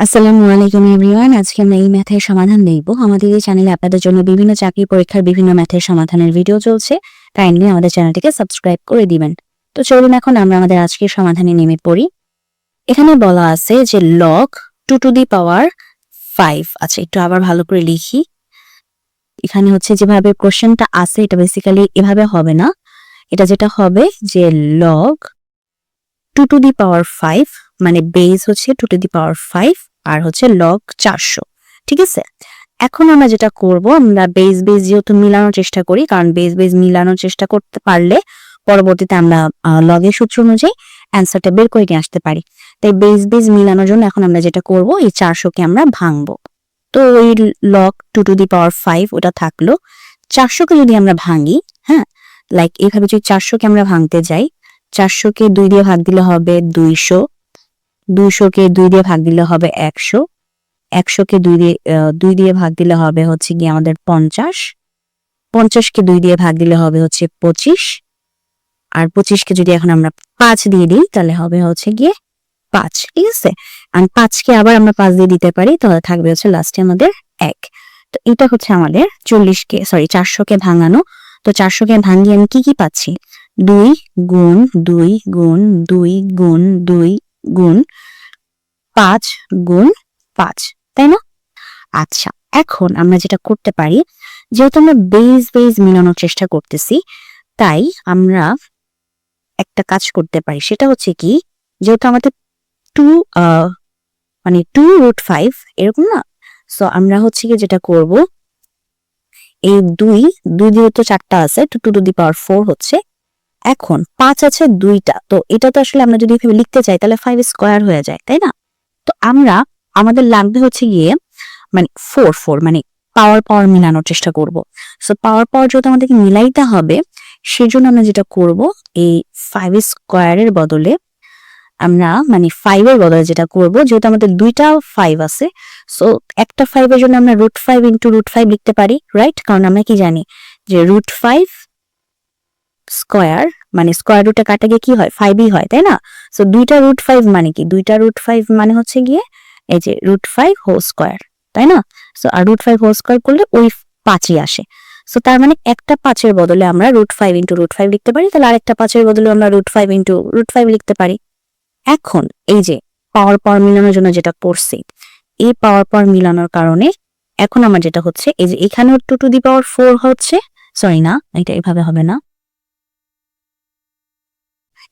আসসালামু আলাইকুম এভরিওয়ান। আজকে আমরা এই ম্যাথের সমাধান দেখব। আমাদের এই চ্যানেলে আপনাদের জন্য বিভিন্ন চাকরি পরীক্ষার বিভিন্ন ম্যাথের সমাধানের ভিডিও চলছে। কাইন্ডলি আমাদের চ্যানেলটিকে সাবস্ক্রাইব করে দিবেন। তো চলুন এখন আমরা আমাদের আজকের সমাধানে নেমে পড়ি। এখানে বলা আছে যে log two to the power five আচ্ছা একটু আবার ভালো করে লিখি। এখানে হচ্ছে যেভাবে কোশ্চেনটা আছে, এটা বেসিক্যালি এভাবে হবে না। এটা যেটা হবে যে log two to the power five মানে বেস হচ্ছে two to the power five আর হচ্ছে লগ চারশো, ঠিক আছে? এখন আমরা যেটা করব, আমরা বেস বেস যেহেতু মিলানোর চেষ্টা করি, কারণ বেস বেস মিলানোর চেষ্টা করতে পারলে পরবর্তীতে আমরা লগের সূত্র অনুযায়ী অ্যান্সারটা বের করে নিয়ে আসতে পারি। তাই বেস বেস মিলানোর জন্য এখন আমরা যেটা করব, এই চারশোকে আমরা ভাঙবো। তো ওই log two to the power five ওটা থাকল। চারশোকে যদি আমরা ভাঙি হ্যাঁ লাইক এইভাবে যদি চারশোকে আমরা ভাঙতে যাই, চারশোকে দুই দিয়ে ভাগ দিলে হবে দুইশো। দুইশোকে দুই দিয়ে ভাগ দিলে হবে একশো। একশোকে দুই দিয়ে দুই দিয়ে ভাগ দিলে হবে হচ্ছে গিয়ে আমাদের পঞ্চাশ। পঞ্চাশকে দুই দিয়ে ভাগ দিলে হবে হচ্ছে পঁচিশ। আর পঁচিশকে যদি এখন আমরা পাঁচ দিয়ে দিই, তাহলে হবে হচ্ছে গিয়ে পাঁচ, ঠিক আছে? আর পাঁচকে আবার আমরা পাঁচ দিয়ে দিতে পারি, তাহলে থাকবে হচ্ছে লাস্টে আমাদের এক। তো এটা হচ্ছে আমাদের চল্লিশকে সরি চারশোকে ভাঙানো। তো চারশোকে ভাঙিয়ে আমি কি কি পাচ্ছি? দুই গুণ দুই গুণ দুই গুণ দুই গুণ পাঁচ গুণ পাঁচ, তাই না? আচ্ছা এখন আমরা যেটা করতে পারি, যেহেতু আমরা বেজ বেজ মিলানোর চেষ্টা করতেছি, তাই আমরা একটা কাজ করতে পারি। সেটা হচ্ছে কি, যেহেতু আমাদের টু মানে টু রুট ফাইভ এরকম না? সো আমরা হচ্ছে কি যেটা করব, এই দুই দুই দিয়ে তো চারটা আছে two two to the power four হচ্ছে এখন পাঁচ আছে দুইটা। তো এটা তো আসলে আমরা যদি এভাবে লিখতে চাই, তাহলে ফাইভ স্কোয়ার হয়ে যায়, তাই না? তো আমরা, আমাদের লাগবে হচ্ছে গিয়ে মানে ফোর ফোর মানে পাওয়ার পাওয়ার মিলানোর চেষ্টা করব। সো পাওয়ার পাওয়ার যেহেতু আমাদেরকে মিলাইতে হবে, সেজন্য আমরা যেটা করব, এই ফাইভ স্কোয়ারের বদলে আমরা মানে ফাইভের বদলে যেটা করব, যেহেতু আমাদের দুইটা ফাইভ আছে সো একটা ফাইভের জন্য আমরা root five into root five লিখতে পারি রাইট কারণ আমরা কি জানি যে রুট ফাইভ স্কোয়ার মানে স্কোয়ার রুটে কাটা গিয়ে কি হয়? ফাইভই হয়, তাই না? সো দুইটা রুট ফাইভ মানে কি? দুইটা রুট ফাইভ মানে হচ্ছে গিয়ে এই যে রুট ফাইভ হোল স্কোয়ার তাই না? সো আর রুট ফাইভ হোল স্কোয়ার করলে ওই পাঁচই আসে। সো তার মানে একটা পাঁচের বদলে আমরা root five into root five লিখতে পারি, তাহলে আরেকটা পাঁচের বদলে আমরা root five into root five লিখতে পারি। এখন এই যে পাওয়ার পাওয়ার মিলানোর জন্য যেটা করছি, এই পাওয়ার পাওয়ার মিলানোর কারণে এখন আমার যেটা হচ্ছে, এই যে এখানেও two to the power four হচ্ছে সরি না, এটা এভাবে হবে না।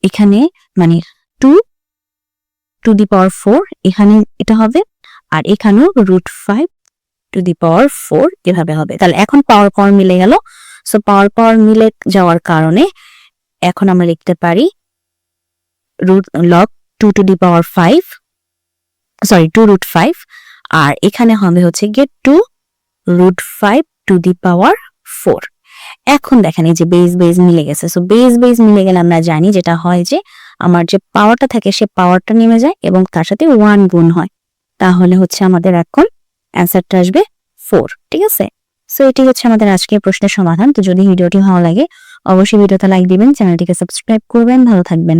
এখানে মানে two to the power four এখানে এটা হবে, আর এখানেও root five to the power four এভাবে হবে। তাহলে এখন পাওয়ার পাওয়ার মিলে গেল। সো পাওয়ার পাওয়ার মিলে যাওয়ার কারণে এখন আমরা লিখতে পারি root log two to the power five sorry two root five আর এখানে হবে হচ্ছে গিয়ে two root five to the power four এখন দেখেন এই যে বেস বেস মিলে গেছে। সো বেস বেস মিলে গেলে আমরা জানি যেটা হয় যে, আমার যে পাওয়ারটা থাকে, সে পাওয়ারটা নেমে যায় এবং তার সাথে ওয়ান গুণ হয়। তাহলে হচ্ছে আমাদের এখন অ্যান্সারটা আসবে ফোর ঠিক আছে? সো এটি হচ্ছে আমাদের আজকের প্রশ্নের সমাধান। তো যদি ভিডিওটি ভালো লাগে, অবশ্যই ভিডিওতে লাইক দিবেন চ্যানেলটিকে সাবস্ক্রাইব করবেন। ভালো থাকবেন।